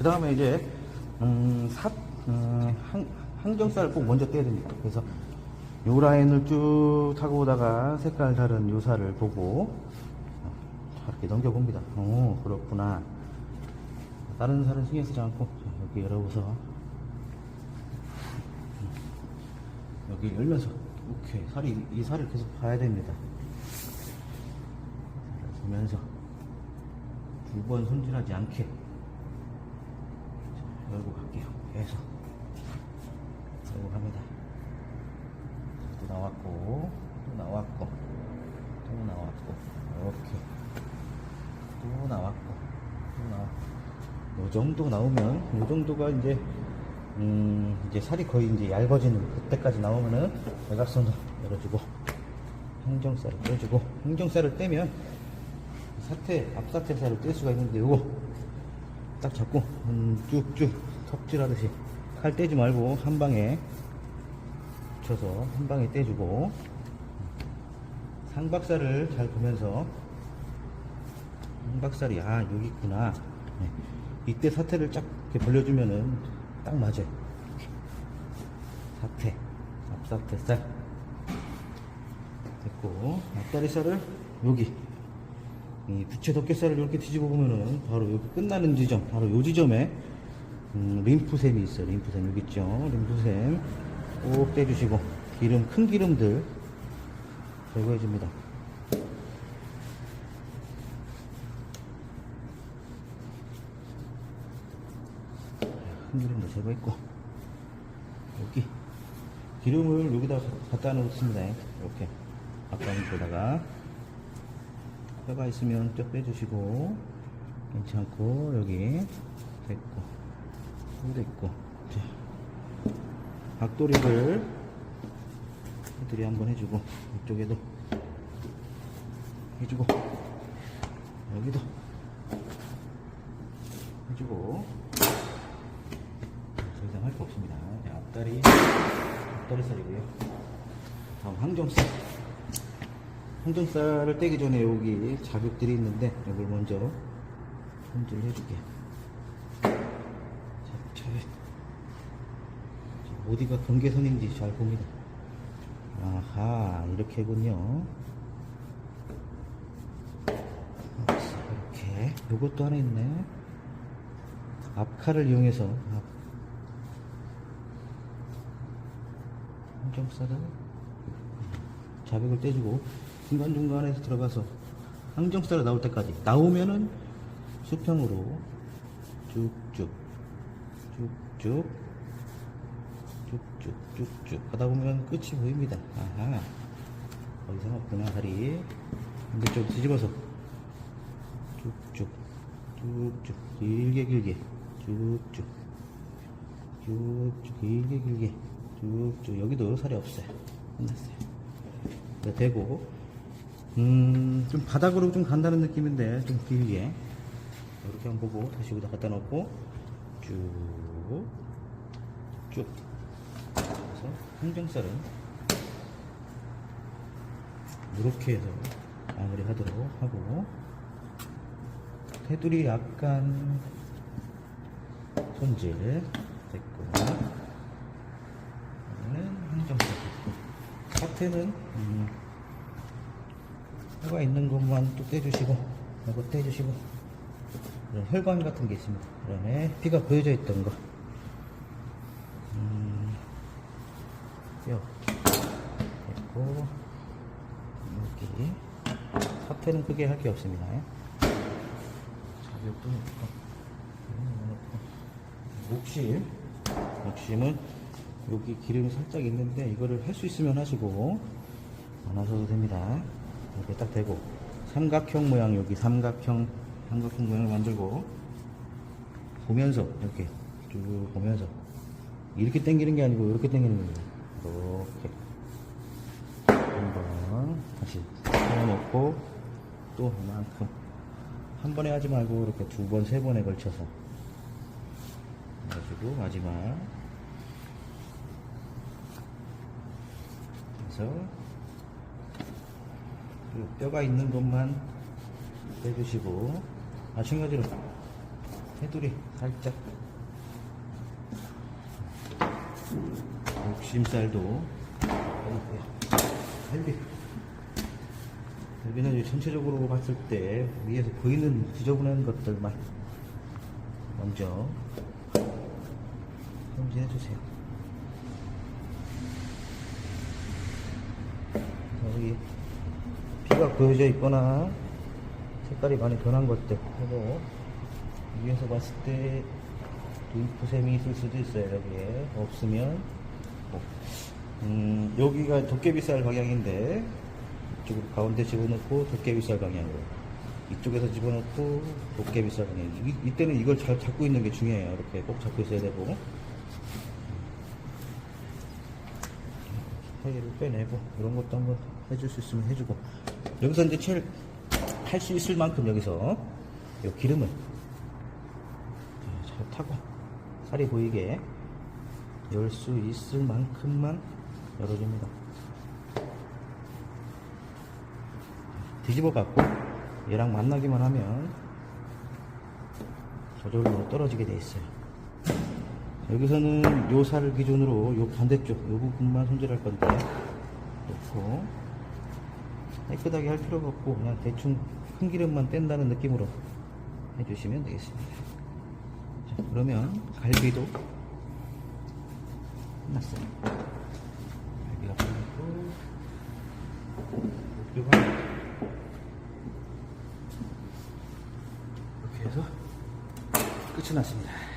그 다음에 이제, 음, 삽, 음, 한, 항정살을 꼭 먼저 떼야 됩니다. 그래서 요 라인을 쭉 타고 오다가 색깔 다른 요 살을 보고, 어, 이렇게 넘겨봅니다. 오, 그렇구나. 다른 살은 신경 쓰지 않고, 자, 여기 열어보서, 여기 열면서, 오케이. 살이, 이 살을 계속 봐야 됩니다. 보면서, 두 번 손질하지 않게, 자, 열고 갈게요. 계속. 열고 갑니다. 또 나왔고, 또 나왔고, 또 나왔고, 이렇게. 또 나왔고, 또 나왔고. 요 정도 나오면, 요 정도가 이제, 음, 이제 살이 거의 이제 얇아지는 그때까지 나오면은 외곽선을 열어주고, 항정살을 떼주고, 항정살을 떼면, 사태, 앞사태살을 뗄 수가 있는데, 요거 딱 잡고, 음, 쭉쭉 톱질하듯이 칼 떼지 말고, 한 방에 붙여서 한 방에 떼주고, 상박살을 잘 보면서, 상박살이, 아, 여기 있구나. 네. 이때 사태를 쫙 이렇게 벌려주면은 딱 맞아요. 사태, 앞사태살. 됐고, 앞다리살을 여기. 이 부채 덮개살을 이렇게 뒤집어 보면은 바로 여기 끝나는 지점, 바로 요 지점에 음, 림프샘이 있어요. 림프샘 여기 있죠. 림프샘 꼭 떼주시고 기름 큰 기름들 제거해 줍니다. 큰 기름도 제거했고 여기 기름을 여기다 갖다 놓습니다. 이렇게 앞가운데다가 뼈가 있으면 뼈 빼주시고 괜찮고 여기. 됐고. 여기도 있고. 자, 박도리를 애들이 한번 해주고 이쪽에도 해주고 여기도 해주고. 더 이상 할 거 없습니다. 자, 앞다리 앞다리 살이고요. 다음 항정살 항정살을 떼기 전에 여기 자극들이 있는데 이걸 먼저 손질을 해줄게요. 자, 자, 자, 어디가 경계선인지 잘 봅니다. 아하, 이렇게 군요. 이렇게. 요것도 하나 있네. 앞칼을 이용해서 앞 항정살을 자백을 떼주고 중간중간에서 들어가서 항정살이 나올 때까지 나오면은 수평으로 쭉쭉 쭉쭉 쭉쭉 쭉쭉 하다 보면 끝이 보입니다 아하 더 이상 없구나 살이 반대쪽 뒤집어서 쭉쭉 쭉쭉 길게 길게 쭉쭉 쭉쭉 길게 길게 쭉쭉 여기도 살이 없어요 끝났어요 네, 되고 음, 좀 바닥으로 좀 간다는 느낌인데 좀 길게. 이렇게 한번 보고 다시 여기다 갖다 놓고 쭉쭉. 그래서 항정살은 이렇게 해서 마무리 하도록 하고 테두리 약간 손질 됐고 이거는 항정살. 됐고 사태는 음, 뼈가 있는 것만 또 떼주시고 이거 떼주시고. 이런 혈관 같은 게 있습니다. 그 다음에 피가 보여져 있던 거. 음, 뼈 됐고 여기. 사태는 크게 할 게 없습니다. 자격도 넣고. 목심 목심은 여기 기름이 살짝 있는데 이거를 할 수 있으면 하시고 안 하셔도 됩니다 이렇게 딱 대고. 삼각형 모양 여기 삼각형 삼각형 모양을 만들고 보면서 이렇게 쭉 보면서 이렇게 당기는 게 아니고 이렇게 당기는 거예요. 이렇게. 한번 다시 세워놓고 또 이만큼. 한 번에 하지 말고 이렇게 두 번, 세 번에 걸쳐서. 해가지고 마지막. 그래서 그 뼈가 있는 것만 빼주시고 마찬가지로 테두리 살짝 욕심살도. 헬비 헬비는 전체적으로 봤을 때 위에서 보이는 지저분한 것들만 먼저 손질해 주세요. 여기 피가 그어져 있거나 색깔이 많이 변한 것들 그리고 위에서 봤을 때 루이프샘이 있을 수도 있어요 여기에. 없으면. 뭐, 음, 여기가 도깨비살 방향인데 이쪽으로 가운데 집어넣고 도깨비살 방향으로. 이쪽에서 집어넣고 도깨비살 방향. 이, 이때는 이걸 잘 잡고 있는 게 중요해요. 이렇게 꼭 잡고 있어야 되고. 사이를 빼내고 이런 것도 한번 해줄 수 있으면 해주고 여기서 이제 제일 할 수 있을 만큼 여기서 이 기름을 잘 타고 살이 보이게 열 수 있을 만큼만 열어줍니다. 뒤집어 갖고 얘랑 만나기만 하면 저절로 떨어지게 돼 있어요. 여기서는 요살 기준으로 요 반대쪽 요 부분만 손질할 건데 놓고 깨끗하게 할 필요가 없고 그냥 대충 큰 기름만 뗀다는 느낌으로 해주시면 되겠습니다. 자, 그러면 갈비도 끝났어요. 갈비가 끝났고 육류가 이렇게 해서 끝이 났습니다